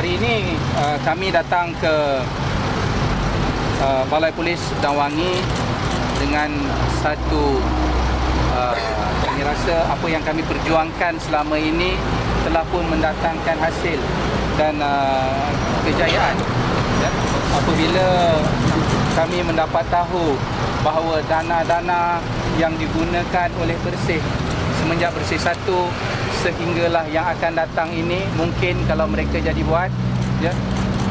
Hari ini uh, kami datang ke uh, Balai Polis Dawangi dengan satu uh, kami rasa apa yang kami perjuangkan selama ini telah pun mendatangkan hasil dan uh, kejayaan ya. apabila kami mendapat tahu bahawa dana-dana yang digunakan oleh Bersih semenjak Bersih satu sehinggalah yang akan datang ini mungkin kalau mereka jadi buat ya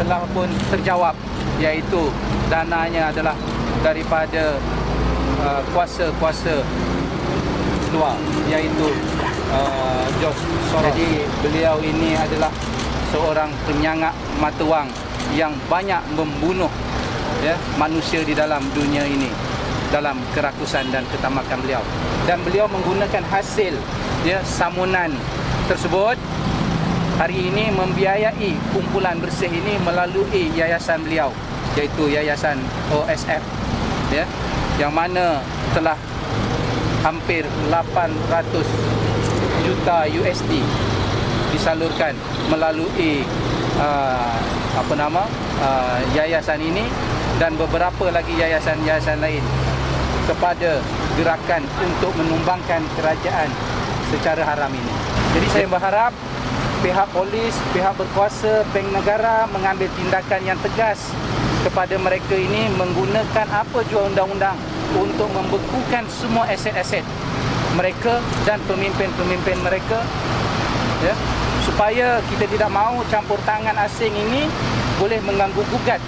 telah pun terjawab iaitu dananya adalah daripada uh, kuasa-kuasa luar iaitu uh, George Soros. Jadi beliau ini adalah seorang penyangak mata wang yang banyak membunuh ya manusia di dalam dunia ini dalam kerakusan dan ketamakan beliau dan beliau menggunakan hasil ya samunan tersebut hari ini membiayai kumpulan bersih ini melalui yayasan beliau iaitu yayasan OSF ya yang mana telah hampir 800 juta USD disalurkan melalui uh, apa nama uh, yayasan ini dan beberapa lagi yayasan-yayasan lain kepada gerakan untuk menumbangkan kerajaan secara haram ini. Jadi saya berharap pihak polis, pihak berkuasa, bank negara mengambil tindakan yang tegas kepada mereka ini menggunakan apa jua undang-undang untuk membekukan semua aset-aset mereka dan pemimpin-pemimpin mereka ya supaya kita tidak mahu campur tangan asing ini boleh mengganggu gugat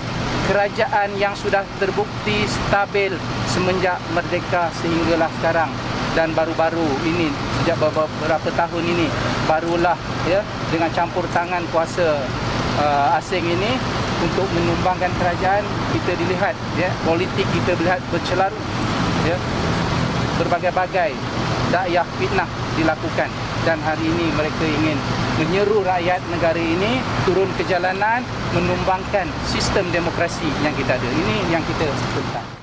kerajaan yang sudah terbukti stabil semenjak merdeka sehinggalah sekarang dan baru-baru ini sejak beberapa tahun ini barulah ya dengan campur tangan kuasa uh, asing ini untuk menumbangkan kerajaan kita dilihat ya politik kita melihat bercelarut ya. Berbagai-bagai dakwah fitnah dilakukan dan hari ini mereka ingin menyeru rakyat negara ini turun ke jalanan menumbangkan sistem demokrasi yang kita ada. Ini yang kita tentang